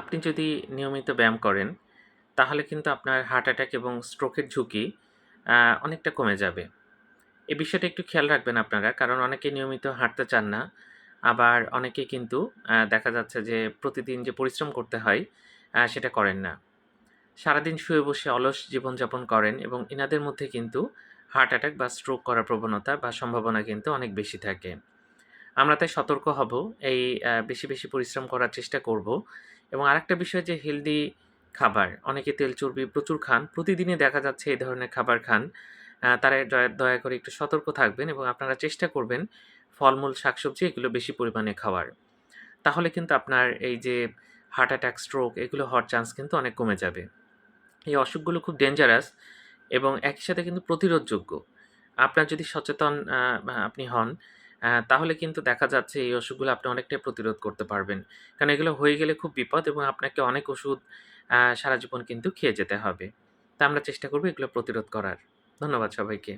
আপনি যদি নিয়মিত ব্যায়াম করেন, তাহলে কিন্তু আপনার হার্ট অ্যাটাক এবং স্ট্রোকের ঝুঁকি অনেকটা কমে যাবে। এই বিষয়টা একটু খেয়াল রাখবেন আপনারা। কারণ অনেকে নিয়মিত হাঁটতে চান না। আবার অনেকে কিন্তু দেখা যাচ্ছে যে প্রতিদিন যে পরিশ্রম করতে হয়, সেটা করেন না। সারাদিন শুয়ে বসে অলস জীবনযাপন করেন এবং এনাদের মধ্যে কিন্তু হার্ট অ্যাটাক বা স্ট্রোক করার প্রবণতা বা সম্ভাবনা কিন্তু অনেক বেশি থাকে। আমরা তাই সতর্ক হব, এই বেশি, বেশি পরিশ্রম করার চেষ্টা করব এবং আরেকটা বিষয় যে হেলদি খাবার, অনেকে তেল চর্বি প্রচুর খান। প্রতিদিনই দেখা যাচ্ছে এই ধরনের খাবার খান। তারা দয়া করে একটু সতর্ক থাকবেন এবং আপনারা চেষ্টা করবেন ফলমূল, শাকসবজি এগুলো বেশি পরিমাণে খাওয়ার। তাহলে কিন্তু আপনার এই যে হার্ট অ্যাটাক, স্ট্রোক এগুলো হওয়ার চান্স কিন্তু অনেক কমে যাবে। এই অসুখগুলো খুব ডেঞ্জারাস এবং একই সাথে কিন্তু প্রতিরোধযোগ্য। আপনার যদি সচেতন আপনি হন, তাহলে কিন্তু দেখা যাচ্ছে এই অসুখগুলো আপনি অনেকটাই প্রতিরোধ করতে পারবেন। কারণ এগুলো হয়ে গেলে খুব বিপদ এবং আপনাকে অনেক ওষুধ সারা জীবন কিন্তু খেয়ে যেতে হবে। তা আমরা চেষ্টা করব এগুলো প্রতিরোধ করার। ধন্যবাদ সবাইকে।